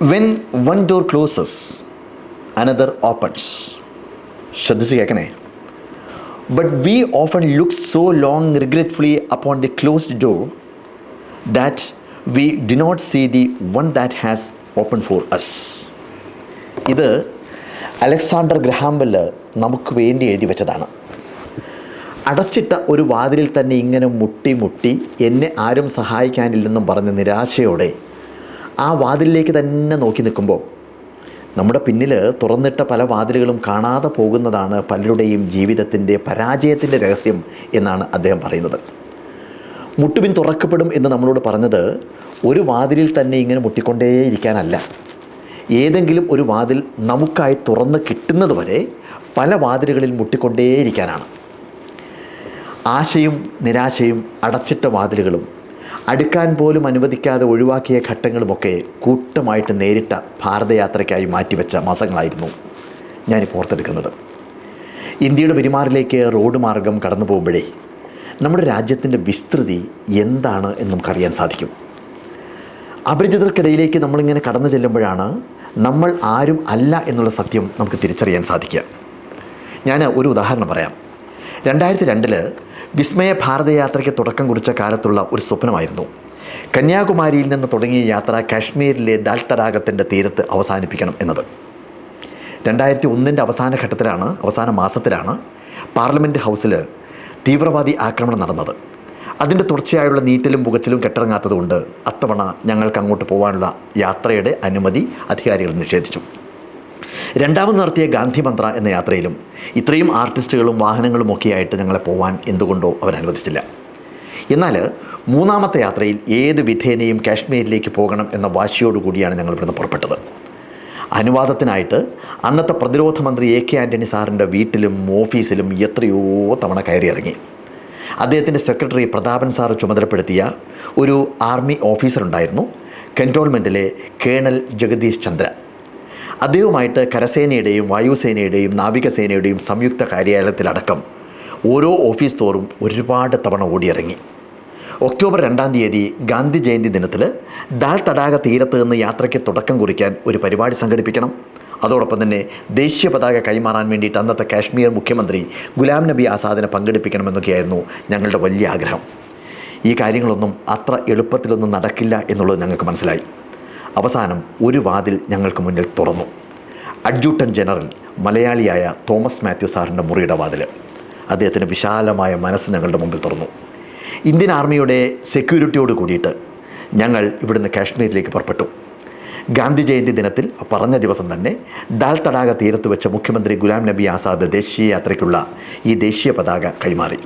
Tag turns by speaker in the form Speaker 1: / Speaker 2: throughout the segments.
Speaker 1: When one door closes another opens ശ്രദ്ധിച്ച് കേൾക്കണേ. But we often look so long regretfully upon the closed door that we do not see the one that has open for us ഇത് Alexander Graham Bell നമുക്ക് വേണ്ടി എഴുതി വെച്ചതാണ്. അടച്ചിട്ട ഒരു വാതിലിൽ തന്നെ ഇങ്ങനെ മുട്ടി മുട്ടി എന്നെ ആരും സഹായിക്കാനില്ലെന്നും പറഞ്ഞ് നിരാശയോടെ ആ വാതിലിലേക്ക് തന്നെ നോക്കി നിൽക്കുമ്പോൾ നമ്മുടെ പിന്നിൽ തുറന്നിട്ട പല വാതിലുകളും കാണാതെ പോകുന്നതാണ് പലരുടെയും ജീവിതത്തിന്റെ പരാജയത്തിന്റെ രഹസ്യം എന്നാണ് അദ്ദേഹം പറയുന്നത്. മുട്ടുപിൻ തുറക്കപ്പെടും എന്ന് നമ്മളോട് പറഞ്ഞത് ഒരു വാതിലിൽ തന്നെ ഇങ്ങനെ മുട്ടിക്കൊണ്ടേയിരിക്കാനല്ല. ഏതെങ്കിലും ഒരു വാതിൽ നമുക്കായി തുറന്ന് കിട്ടുന്നത് വരെ പല വാതിലുകളിൽ മുട്ടിക്കൊണ്ടേയിരിക്കാനാണ്. ആശയും നിരാശയും അടച്ചിട്ട വാതിലുകളും അടുക്കാൻ പോലും അനുവദിക്കാതെ ഒഴിവാക്കിയ ഘട്ടങ്ങളുമൊക്കെ കൂട്ടമായിട്ട് നേരിട്ട ഭാരതയാത്രയ്ക്കായി മാറ്റിവെച്ച മാസങ്ങളായിരുന്നു ഞാൻ ഓർത്തെടുക്കുന്നത്. ഇന്ത്യയുടെ പെരുമാറിലേക്ക് റോഡ് മാർഗം കടന്നു പോകുമ്പോഴേ നമ്മുടെ രാജ്യത്തിന്റെ വിസ്തൃതി എന്താണ് എന്ന് നമുക്കറിയാൻ സാധിക്കും. അപരിചിതർക്കിടയിലേക്ക് നമ്മളിങ്ങനെ കടന്നു ചെല്ലുമ്പോഴാണ് നമ്മൾ ആരും അല്ല എന്നുള്ള സത്യം നമുക്ക് തിരിച്ചറിയാൻ സാധിക്കുക. ഞാൻ ഒരു ഉദാഹരണം പറയാം. രണ്ടായിരത്തി രണ്ടിൽ വിസ്മയ ഭാരതയാത്രയ്ക്ക് തുടക്കം കുറിച്ച കാലത്തുള്ള ഒരു സ്വപ്നമായിരുന്നു. കന്യാകുമാരിയിൽ നിന്ന് തുടങ്ങിയ യാത്ര കാശ്മീരിലെ ദാൽ തടാകത്തിന്റെ തീരത്ത് അവസാനിപ്പിക്കണം എന്നത്. രണ്ടായിരത്തി ഒന്നിന്റെ അവസാന ഘട്ടത്തിലാണ് അവസാന മാസത്തിലാണ് പാർലമെന്റ് ഹൗസിൽ തീവ്രവാദി ആക്രമണം നടന്നത്. അതിന്റെ തുടർച്ചയായുള്ള നീറ്റലും പുകച്ചിലും കെട്ടിറങ്ങാത്തതുകൊണ്ട് അത്തവണ ഞങ്ങൾക്ക് അങ്ങോട്ട് പോകാനുള്ള യാത്രയുടെ അനുമതി അധികാരികൾ നിഷേധിച്ചു. രണ്ടാമത് നടത്തിയ ഗാന്ധി മന്ത്ര എന്ന യാത്രയിലും ഇത്രയും ആർട്ടിസ്റ്റുകളും വാഹനങ്ങളും ഒക്കെയായിട്ട് ഞങ്ങളെ പോവാൻ എന്തുകൊണ്ടോ അവർ അനുവദിച്ചില്ല. എന്നാൽ മൂന്നാമത്തെ യാത്രയിൽ ഏത് വിധേനയും കാശ്മീരിലേക്ക് പോകണം എന്ന വാശിയോടുകൂടിയാണ് ഞങ്ങൾ ഇവിടുന്ന് പുറപ്പെട്ടത്. അനുവാദത്തിനായിട്ട് അന്നത്തെ പ്രതിരോധ മന്ത്രി എ കെ ആന്റണി സാറിന്റെ വീട്ടിലും ഓഫീസിലും എത്രയോ തവണ കയറിയിറങ്ങി. അദ്ദേഹത്തിന്റെ സെക്രട്ടറി പ്രതാപൻ സാർ ചുമതലപ്പെടുത്തിയ ഒരു ആർമി ഓഫീസറുണ്ടായിരുന്നു കന്റോൺമെന്റിലെ കേണൽ ജഗദീഷ് ചന്ദ്ര അദ്ദേഹവുമായിട്ട് കരസേനയുടെയും വായുസേനയുടെയും നാവികസേനയുടെയും സംയുക്ത കാര്യാലയത്തിലടക്കം ഓരോ ഓഫീസ് തോറും ഒരുപാട് തവണ ഓടിയിറങ്ങി. ഒക്ടോബർ രണ്ടാം തീയതി ഗാന്ധി ജയന്തി ദിനത്തിൽ ദാൽ തടാക തീരത്ത് നിന്ന് യാത്രയ്ക്ക് തുടക്കം കുറിക്കാൻ ഒരു പരിപാടി സംഘടിപ്പിക്കണം. അതോടൊപ്പം തന്നെ ദേശീയ പതാക കൈമാറാൻ വേണ്ടിയിട്ട് അന്നത്തെ കാശ്മീർ മുഖ്യമന്ത്രി ഗുലാം നബി ആസാദിനെ പങ്കെടുപ്പിക്കണമെന്നൊക്കെയായിരുന്നു ഞങ്ങളുടെ വലിയ ആഗ്രഹം. ഈ കാര്യങ്ങളൊന്നും അത്ര എളുപ്പത്തിലൊന്നും നടക്കില്ല എന്നുള്ളത് ഞങ്ങൾക്ക് മനസ്സിലായി. അവസാനം ഒരു വാതിൽ ഞങ്ങൾക്ക് മുന്നിൽ തുറന്നു. അഡ്ജൂട്ടൻ ജനറൽ മലയാളിയായ തോമസ് മാത്യു സാറിന്റെ മുറിയുടെ വാതിൽ അദ്ദേഹത്തിന് വിശാലമായ മനസ്സ് ഞങ്ങളുടെ മുമ്പിൽ തുറന്നു. ഇന്ത്യൻ ആർമിയുടെ സെക്യൂരിറ്റിയോട് കൂടിയിട്ട് ഞങ്ങൾ ഇവിടുന്ന് കാശ്മീരിലേക്ക് പുറപ്പെട്ടു. ഗാന്ധി ജയന്തി ദിനത്തിൽ പറഞ്ഞ ദിവസം തന്നെ ദാൽ തടാക തീരത്ത് വെച്ച മുഖ്യമന്ത്രി ഗുലാം നബി ആസാദ് ദേശീയ യാത്രയ്ക്കുള്ള ഈ ദേശീയ പതാക കൈമാറി.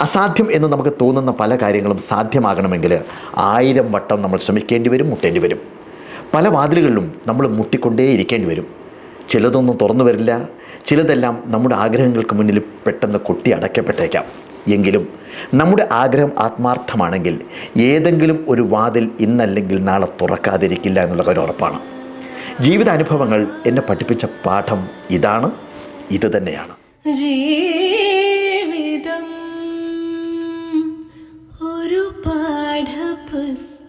Speaker 1: അസാധ്യം എന്ന് നമുക്ക് തോന്നുന്ന പല കാര്യങ്ങളും സാധ്യമാകണമെങ്കിൽ ആയിരം വട്ടം നമ്മൾ ശ്രമിക്കേണ്ടി വരും മുട്ടേണ്ടി വരും. പല വാതിലുകളിലും നമ്മൾ മുട്ടിക്കൊണ്ടേ ഇരിക്കേണ്ടി വരും. ചിലതൊന്നും തുറന്നു വരില്ല. ചിലതെല്ലാം നമ്മുടെ ആഗ്രഹങ്ങൾക്ക് മുന്നിൽ പെട്ടെന്ന് കൊട്ടി അടയ്ക്കപ്പെട്ടേക്കാം. എങ്കിലും നമ്മുടെ ആഗ്രഹം ആത്മാർത്ഥമാണെങ്കിൽ ഏതെങ്കിലും ഒരു വാതിൽ ഇന്നല്ലെങ്കിൽ നാളെ തുറക്കാതിരിക്കില്ല എന്നുള്ള ഒരു ഉറപ്പാണ്. ജീവിതാനുഭവങ്ങൾ എന്നെ പഠിപ്പിച്ച പാഠം ഇതാണ്. ഇത് തന്നെയാണ്.
Speaker 2: ജീവിതം ഒരു പാഠപുസ്തകം.